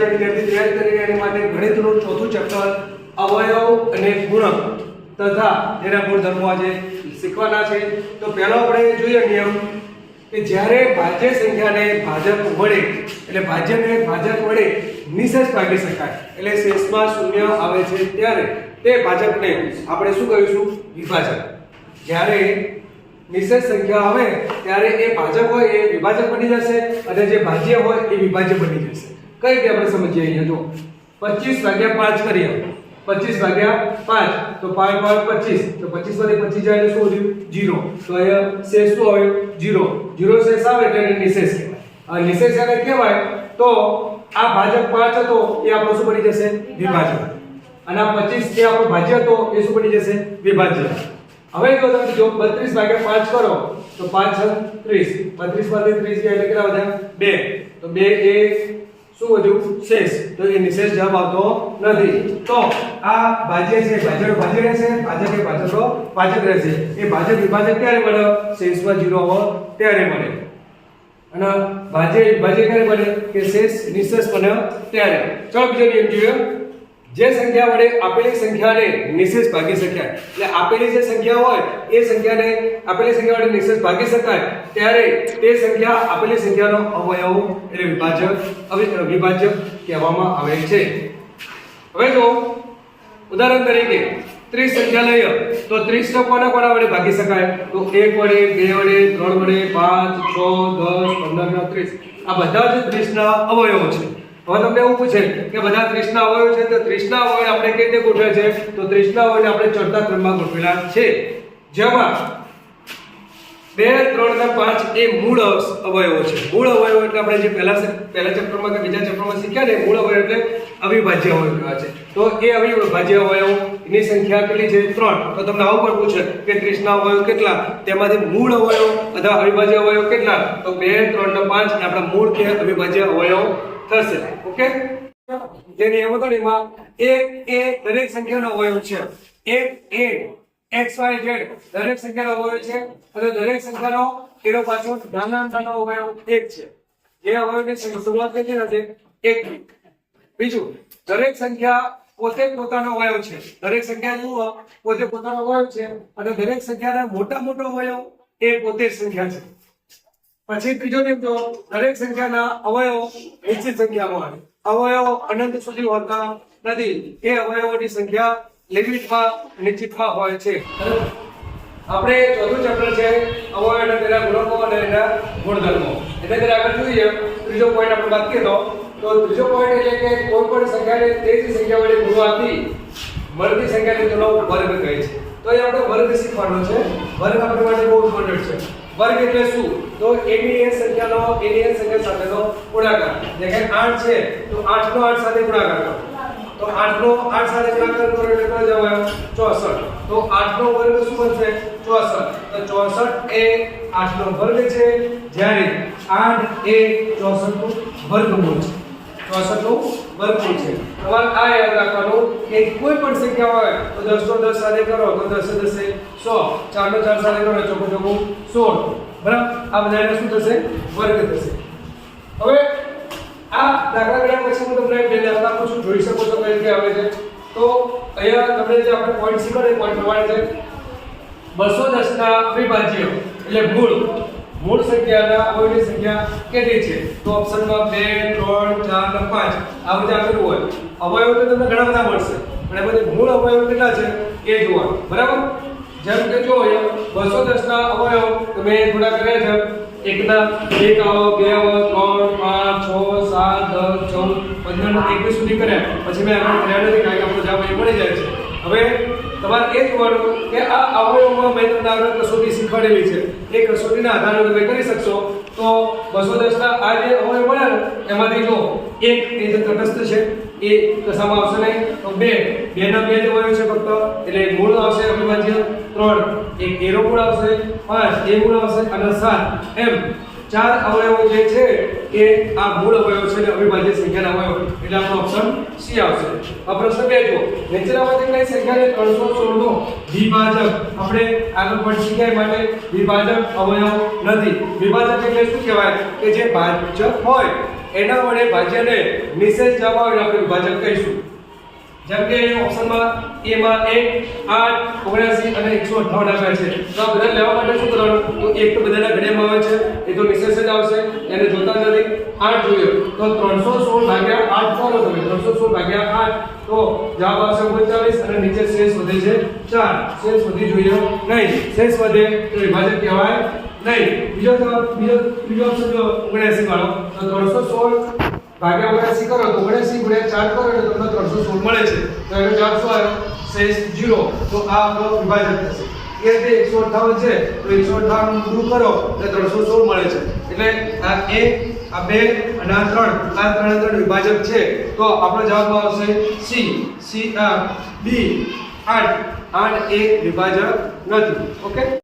જે વિદ્યાર્થી તૈયારી કરી એની માટે ગણિતનું ચોથું ચેપ્ટર, અવયવ અને ગુણક તથા એના ગુણધર્મો આજે શીખવાના છે. તો પહેલો આપણે જોઈએ નિયમ કે જ્યારે ભાજ્ય સંખ્યાને ભાજક વડે, એટલે ભાજ્યને ભાજક વડે નિશેષ ભાગી શકાય, એટલે શેષમાં શૂન્ય આવે છે ત્યારે તે ભાજકને આપણે શું કહીશું? વિભાજક. જ્યારે નિશેષ સંખ્યા આવે, ત્યારે એ ભાજક હોય એ વિભાજક બની જશે અને જે ભાજ્ય હોય એ વિભાજ્ય બની જશે. કઈ રીતે આપણે સમજીએ અહીંયા? જો 25 ભાગ્યા 5 કરીએ. 25 ભાગ્યા 5 તો 5 5 25 તો 25 માંથી 25 જાય એટલે શું વધ્યું 0 તો અહીંયા શેષ શું આવે? 0 0 શેષ આવે એટલે એને નિશેષ કહેવાય. આ નિશેષ એને કહેવાય તો આ ભાજક 5 હતો, એ આપણો શું બની જશે? વિભાજક. અને આ 25 જે આપણો ભાજ્ય હતો, એ શું બની જશે? વિભાજ્ય. હવે જો તમે જો 32 ભાગ્યા 5 કરો, તો 5 6 30 32 માંથી 30 ગયા એટલે કેટલા વધ્યા 2 તો 2 એ શું વધ્યું? શેષ. તો એ નિશેષ જવાબ આવતો નથી. તો આ ભાજ્ય છે ભાજક ભાજ્ય રહેશે ભાજક એ ભાજકો ભાજક રહેશે. એ ભાજક વિભાજક ક્યારે બને શેષમાં જીરો હોય ત્યારે બને અને ભાજ્ય વિભાજ્ય ક્યારે બને કે શેષ નિશેષ બને ત્યારે. ચલો બીજો નિયમ જોઈએ. જે સંખ્યા વડે આપેલી સંખ્યાને નિશેષ ભાગી શકાય. એટલે આપેલી જે સંખ્યા હોય, એ સંખ્યાને આપેલી સંખ્યા વડે નિશેષ ભાગી શકાય. ત્યારે તે સંખ્યા આપેલી સંખ્યાનો અવયવ એટલે વિભાજક, અવિ- વિભાજ્ય કહેવામાં આવે છે. હવે જો ઉદાહરણ તરીકે 30 સંખ્યા લઈએ, તો 30 નો કોના કોના વડે ભાગી શકાય? તો 1 વડે 2 વડે 3 વડે 5 6 10 15 ના 30 આ બધા જ 30 ના અવયવો છે. હવે તમને એવું પૂછે કે બધા 30 ના અવયવ છે તો 30 અવયવ આપણે કઈ રીતે ગોઠવ્યા છે? તો 30 ના અવયવને આપણે ચડતા ક્રમમાં ગોઠવેલા છે. જેમાં બે, ત્રણ ને પાંચ એ મૂળ અવયવો છે. મૂળ અવયવો એટલે આપણે જે પહેલા પહેલા ચેપ્ટરમાં કે બીજા ચેપ્ટરમાં શીખ્યા ને, મૂળ અવયવ એટલે અવિભાજ્ય અવયવ કહેવાય છે. તો એ અવિભાજ્ય અવયવ, એની સંખ્યા કેટલી છે? ત્રણ. તો તમને આવું પણ પૂછે કે ત્રિષ્ણા અવયવ કેટલા? તેમાંથી મૂળ અવયવ અથવા અવિભાજ્ય અવયવ કેટલા? તો બે, ત્રણ ને પાંચ આપણા મૂળ કે અવિભાજ્ય અવયવ થશે. ઓકે? જે નિયમ હતો એમાં એક એ દરેક સંખ્યાનો અવયવ છે. એક એ એક્સ વાય ઝેડ દરેક સંખ્યાનો અવયવ છે. અને દરેક સંખ્યાનો એનો પાછો નાના નાનો અવયવ એક છે. જે અવયવની શરૂઆત કેટલી હશે એક બીજું, દરેક સંખ્યા પોતે પોતાનો અવયવ છે. દરેક સંખ્યા જુઓ, પોતે પોતાનો અવયવ છે. અને દરેક સંખ્યાના મોટા મોટો અવયવ એ પોતે સંખ્યા છે. પછી ત્રીજો નિયમ જો દરેક સંખ્યાના અવયવ નિશ્ચિત સંખ્યામાં અવયવો અનંત સુધી હોતા નથી. એ અવયવોની સંખ્યા લિમિટમાં નિશ્ચિતમાં હોય છે. આપણે ચોથું ચેપ્ટર છે અવયવ અને તેના ગુણકો અને એના ગુણધર્મો. એટલે કે આગળ જોઈએ, ત્રીજો પોઈન્ટ આપણે વાત કરીએ તો ત્રીજો પોઈન્ટ એટલે કે કોઈ પણ સંખ્યાને તે જ સંખ્યા વડે ગુણવાથી મળતી સંખ્યાને તેનો વર્ગ કહે છે. તો એ આપણે વર્ગ શીખવાનો છે. વર્ગ આપણે માટે બહુ ઇમ્પોર્ટન્ટ છે. વર્ગ એટલે શું? તો એની એ સંખ્યાનો એની એ સંખ્યા સાથેનો ગુણાકાર. જે કે 8 છે, તો 8 નો 8 સાથે ગુણાકાર કરો. તો 8 નો 8 સાથે ગુણાકાર કરો એટલે કેટલો જવાબ આવ્યો 64 તો 8 નો વર્ગ શું બનશે? 64 તો 64 એ 8 નો વર્ગ છે, જ્યારે 8 એ 64 નું વર્ગમૂળ છે. 64 નું વર્ગમૂળ છે. તમારે આ યાદ રાખવાનું કે કોઈ સંખ્યા હોય તો 10 નો 10 સાથે કરો, તો 10 10 એ 100 4 નો 4 સાથે કરો ચોખ્ખું ચોખ્ખું 16 બરાબર? આ બધાને શું થશે? વર્ગ થશે. હવે આ દાખલા ગણ્યા પછી જોઈ શકો છો કઈ રીતે આવે છે. તો અહીંયા તમને જે આપણે પોઈન્ટ શીખવાડે પોઈન્ટ પ્રમાણે છે. 210 ના અવિભાજ્ય એટલે મૂળ મૂળ સંખ્યાના અવયવી સંખ્યા કેટલી છે? તો ઓપ્શનમાં 2 3 4 અને 5 આ બધા આપેલું હોય. અવયવ તો તમને ઘણા બધા મળશે. પણ એ બધી મૂળ અવયવ કેટલા છે? એ જોવા બરાબર? જેમ કે જો અહીંયા 210 ના અવયવ તમે થોડા કર્યા છે. એકના એક આવો, બે આવો, ત્રણ, પાંચ, છ, સાત, દસ, ચૌદ, પંદર એકવીસ સુધી કર્યા. પછી મેં આગળ કર્યા નથી, કારણ કે આપણો જવાબ અહીં મળી જાય છે. હવે તમારે એ જોવાનું કે આ અવયવમાં મેં તમને આગળ કસોટી શીખવાડેલી છે. એ કસોટીના આધારે તમે કરી શકશો. તો 210 ના આ જે અવયવ મળ્યા ને, એમાંથી જો એક એ જે તટસ્થ છે, એ કસામાં આવશે નહીં. તો બે બે ના બે અવયવ છે ફક્ત, એટલે મૂળ આવશે અવિભાજ્ય. ત્રણ, એક એરો મૂળ આવશે. પાંચ, એ મૂળ આવશે. અને સાત, એમ. ચાર અવયવો જે છે એ આ મૂળ અવયવ છે અને અવિભાજ્ય સંખ્યાના અવયવ. એટલે આપણો ઓપ્શન સી આવશે. આ પ્રશ્ન બે જો નીચેનામાંથી કઈ સંખ્યાને 316 નો વિભાજક આપણે આગળ પણ શીખ્યા માટે વિભાજક અવયવ નથી. વિભાજક એટલે શું કહેવાય? કે જે ભાજક હોય, એના વડે ભાજ્યને નિશેષ જવાબ આપણે વિભાજક કહીશું. જેમ કે ઓપ્શનમાં એ માં એક, આઠ, ઓગણસી અને એકસો અઠ્ઠાવન આપ્યા છે. તો બધા લેવા માટે શું કરવાનું? તો એક તો બધાના ઘડિયામાં આવે છે, એ તો નિશેષ જ આવશે, એને જોતા નથી. આઠ જોયો તો ત્રણસો સોળ ભાગ્યા આઠ કરો તમે? ત્રણસો સોળ ભાગ્યા આઠ. તો જવાબ આવશે ઓગણચાલીસ અને નીચે શેષ વધે છે ચાર. શેષ વધી જોઈએ નહીં. શેષ વધે તો વિભાજક કહેવાય નહીં. બીજો જવાબ, બીજો બીજો ઓપ્શન જો ઓગણસી વાળો. તો ત્રણસો સોળ ભાગ્યા ઓગણસી કરો? તો ઓગણસી ગુણ્યા ચાર કરો એટલે તમને ત્રણસો સોળ મળે છે. તો એનો જવાબ શું આવ્યો શેષ જીરો. તો આ આપણો વિભાજક થશે. એ રીતે એકસો અઠાવન છે, તો એકસો અઠ્ઠાવન પૂરું કરો એટલે ત્રણસો સોળ મળે છે. એટલે આ એક, આ બે અને આ ત્રણ, આ ત્રણે ત્રણ વિભાજક છે. તો આપણો જવાબ આવશે? સી. સી બી, આઠ. આઠ એ વિભાજક નથી. ઓકે?